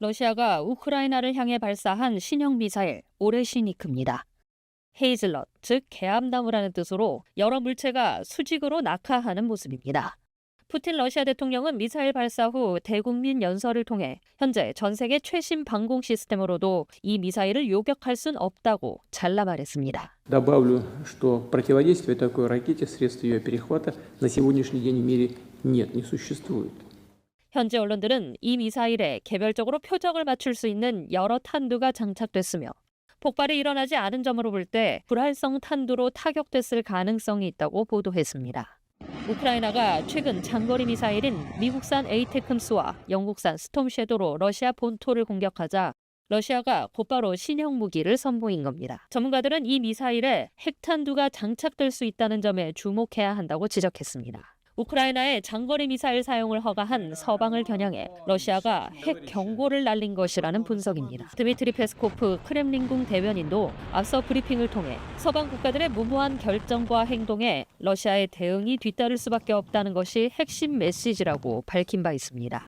러시아가 우크라이나를 향해 발사한 신형 미사일 오레시니크입니다. 헤이즐넛, 즉 개암나무라는 뜻으로 여러 물체가 수직으로 낙하하는 모습입니다. 푸틴 러시아 대통령은 미사일 발사 후 대국민 연설을 통해 현재 전 세계 최신 방공 시스템으로도 이 미사일을 요격할 순 없다고 잘라 말했습니다. Добавлю, что противодействия такой ракете, средств ее перехвата на сегодняшний день в мире нет, не существует. 현재 언론들은 이 미사일에 개별적으로 표적을 맞출 수 있는 여러 탄두가 장착됐으며 폭발이 일어나지 않은 점으로 볼 때 불활성 탄두로 타격됐을 가능성이 있다고 보도했습니다. 우크라이나가 최근 장거리 미사일인 미국산 에이테크스와 영국산 스톰섀도로 러시아 본토를 공격하자 러시아가 곧바로 신형 무기를 선보인 겁니다. 전문가들은 이 미사일에 핵탄두가 장착될 수 있다는 점에 주목해야 한다고 지적했습니다. 우크라이나의 장거리 미사일 사용을 허가한 서방을 겨냥해 러시아가 핵 경고를 날린 것이라는 분석입니다. 드미트리 페스코프 크렘린궁 대변인도 앞서 브리핑을 통해 서방 국가들의 무모한 결정과 행동에 러시아의 대응이 뒤따를 수밖에 없다는 것이 핵심 메시지라고 밝힌 바 있습니다.